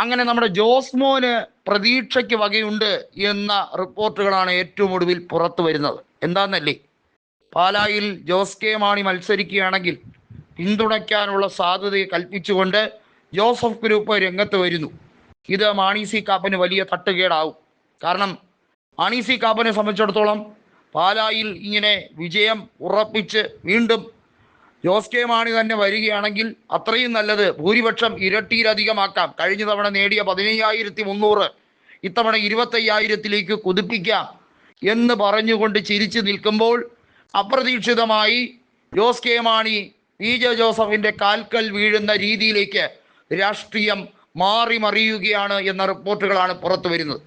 അങ്ങനെ നമ്മുടെ ജോസ്മോന് പ്രതീക്ഷയ്ക്ക് വകയുണ്ട് എന്ന റിപ്പോർട്ടുകളാണ് ഏറ്റവും ഒടുവിൽ പുറത്തു വരുന്നത്. എന്താന്നല്ലേ? പാലായിൽ ജോസ് കെ മാണി മത്സരിക്കുകയാണെങ്കിൽ പിന്തുണയ്ക്കാനുള്ള സാധ്യതയെ കൽപ്പിച്ചുകൊണ്ട് ജോസഫ് ഗ്രൂപ്പ് രംഗത്ത് വരുന്നു. ഇത് മാണി സി കാപ്പന് വലിയ തട്ടുകേടാവും. കാരണം മാണി സി കാപ്പനെ സംബന്ധിച്ചിടത്തോളം പാലായിൽ ഇങ്ങനെ വിജയം ഉറപ്പിച്ച് വീണ്ടും ജോസ് കെ മാണി തന്നെ വരികയാണെങ്കിൽ അത്രയും നല്ലത് ഭൂരിപക്ഷം ഇരട്ടിയിലധികമാക്കാം. കഴിഞ്ഞ തവണ നേടിയ പതിനയ്യായിരത്തി മുന്നൂറ് ഇത്തവണ ഇരുപത്തയ്യായിരത്തിലേക്ക് കുതിപ്പിക്കാം എന്ന് പറഞ്ഞുകൊണ്ട് ചിരിച്ചു നിൽക്കുമ്പോൾ അപ്രതീക്ഷിതമായി Jose K Mani P J ജോസഫിന്റെ കാൽക്കൽ വീഴുന്ന രീതിയിലേക്ക് രാഷ്ട്രീയം മാറി മറിയുകയാണ് എന്ന റിപ്പോർട്ടുകളാണ് പുറത്തു വരുന്നത്.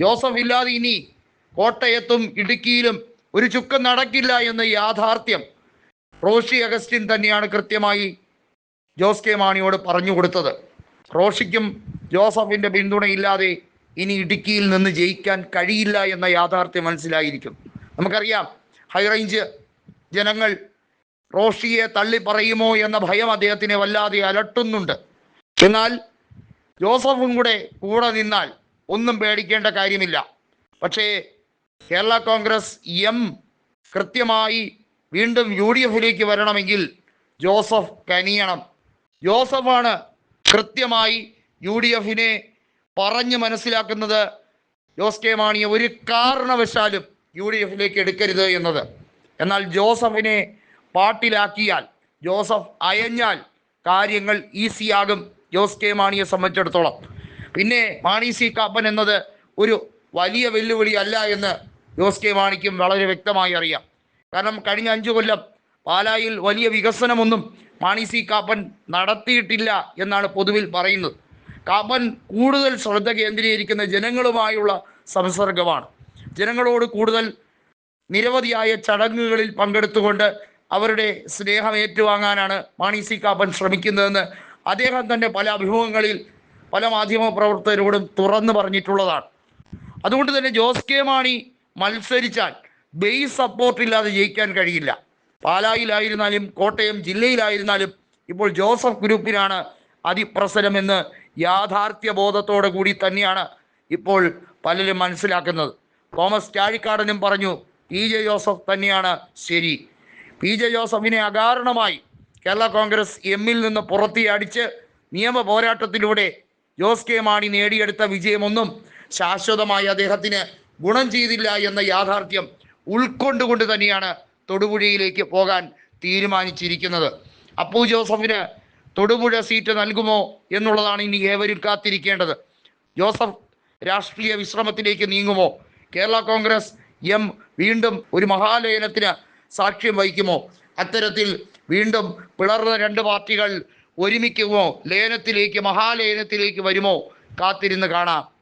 ജോസഫ് ഇല്ലാതെ ഇനി കോട്ടയത്തും ഇടുക്കിയിലും ഒരു ചുക്കം നടക്കില്ല എന്ന യാഥാർത്ഥ്യം റോഷി അഗസ്റ്റിൻ തന്നെയാണ് കൃത്യമായി ജോസ് കെ മാണിയോട് പറഞ്ഞു കൊടുത്തത്. റോഷിക്കും ജോസഫിന്റെ പിന്തുണയില്ലാതെ ഇനി ഇടുക്കിയിൽ നിന്ന് ജയിക്കാൻ കഴിയില്ല എന്ന യാഥാർത്ഥ്യം മനസ്സിലായിരിക്കും. നമുക്കറിയാം ഹൈറേഞ്ച് ജനങ്ങൾ റോഷിയെ തള്ളി പറയുമോ എന്ന ഭയം അദ്ദേഹത്തിനെ വല്ലാതെ അലട്ടുന്നുണ്ട്. എന്നാൽ ജോസഫും കൂടെ കൂടെ നിന്നാൽ ഒന്നും പേടിക്കേണ്ട കാര്യമില്ല. പക്ഷേ കേരള കോൺഗ്രസ് എം കൃത്യമായി വീണ്ടും യു ഡി എഫിലേക്ക് വരണമെങ്കിൽ ജോസഫ് കനിയണം. ജോസഫാണ് കൃത്യമായി യു ഡി എഫിനെ പറഞ്ഞ് മനസ്സിലാക്കുന്നത്. ജോസ് കെ മാണിയെ ഒരു കാരണവശാലും യു ഡി എഫിലേക്ക് എടുക്കരുത് എന്നത്. എന്നാൽ ജോസഫിനെ പാട്ടിലാക്കിയാൽ ജോസഫ് അയഞ്ഞാൽ കാര്യങ്ങൾ ഈസിയാകും ജോസ് കെ മാണിയെ സംബന്ധിച്ചിടത്തോളം. പിന്നെ മാണി സി കാപ്പൻ എന്നത് ഒരു വലിയ വെല്ലുവിളി അല്ല എന്ന് ജോസ് കെ മാണിക്കും വളരെ വ്യക്തമായി അറിയാം. കാരണം കഴിഞ്ഞ അഞ്ചു കൊല്ലം പാലായിൽ വലിയ വികസനമൊന്നും മാണി സി കാപ്പൻ നടത്തിയിട്ടില്ല എന്നാണ് പൊതുവിൽ പറയുന്നത്. കാപ്പൻ കൂടുതൽ ശ്രദ്ധ കേന്ദ്രീകരിക്കുന്ന ജനങ്ങളുമായുള്ള സംസർഗമാണ്. ജനങ്ങളോട് കൂടുതൽ നിരവധിയായ ചടങ്ങുകളിൽ പങ്കെടുത്തുകൊണ്ട് അവരുടെ സ്നേഹം ഏറ്റുവാങ്ങാനാണ് മാണി സി കാപ്പൻ ശ്രമിക്കുന്നതെന്ന് അദ്ദേഹം തന്നെ പല അഭിമുഖങ്ങളിൽ പല മാധ്യമ പ്രവർത്തകരോടും തുറന്നു പറഞ്ഞിട്ടുള്ളതാണ്. അതുകൊണ്ട് തന്നെ ജോസ് കെ മാണി മത്സരിച്ചാൽ ബേസ് സപ്പോർട്ട് ഇല്ലാതെ ജയിക്കാൻ കഴിയില്ല. പാലായിലായിരുന്നാലും കോട്ടയം ജില്ലയിലായിരുന്നാലും ഇപ്പോൾ ജോസഫ് ഗ്രൂപ്പിനാണ് അതിപ്രസരമെന്ന് യാഥാർത്ഥ്യ ബോധത്തോടു കൂടി തന്നെയാണ് ഇപ്പോൾ പലരും മനസ്സിലാക്കുന്നത്. തോമസ് ചാഴിക്കാടനും പറഞ്ഞു പി ജെ ജോസഫ് തന്നെയാണ് ശരി. പി ജെ ജോസഫിനെ അകാരണമായി കേരള കോൺഗ്രസ് എമ്മിൽ നിന്ന് പുറത്തിയടിച്ച് നിയമ പോരാട്ടത്തിലൂടെ ജോസ് കെ മാണി നേടിയെടുത്ത വിജയമൊന്നും ശാശ്വതമായി അദ്ദേഹത്തിന് ഗുണം ചെയ്തില്ല എന്ന യാഥാർത്ഥ്യം ഉൾക്കൊണ്ടുകൊണ്ട് തന്നെയാണ് തൊടുപുഴയിലേക്ക് പോകാൻ തീരുമാനിച്ചിരിക്കുന്നത്. അപ്പു ജോസഫിന് തൊടുപുഴ സീറ്റ് നൽകുമോ എന്നുള്ളതാണ് ഇനി ഏവരും കാത്തിരിക്കേണ്ടത്. ജോസഫ് രാഷ്ട്രീയ വിശ്രമത്തിലേക്ക് നീങ്ങുമോ? കേരള കോൺഗ്രസ് എം വീണ്ടും ഒരു മഹാലയനത്തിന് സാക്ഷ്യം വഹിക്കുമോ? അത്തരത്തിൽ വീണ്ടും പിളർന്ന രണ്ട് പാർട്ടികൾ ഒരുമിക്കുമോ? ലയനത്തിലേക്ക് മഹാലയനത്തിലേക്ക് വരുമോ? കാത്തിരുന്ന് കാണാം.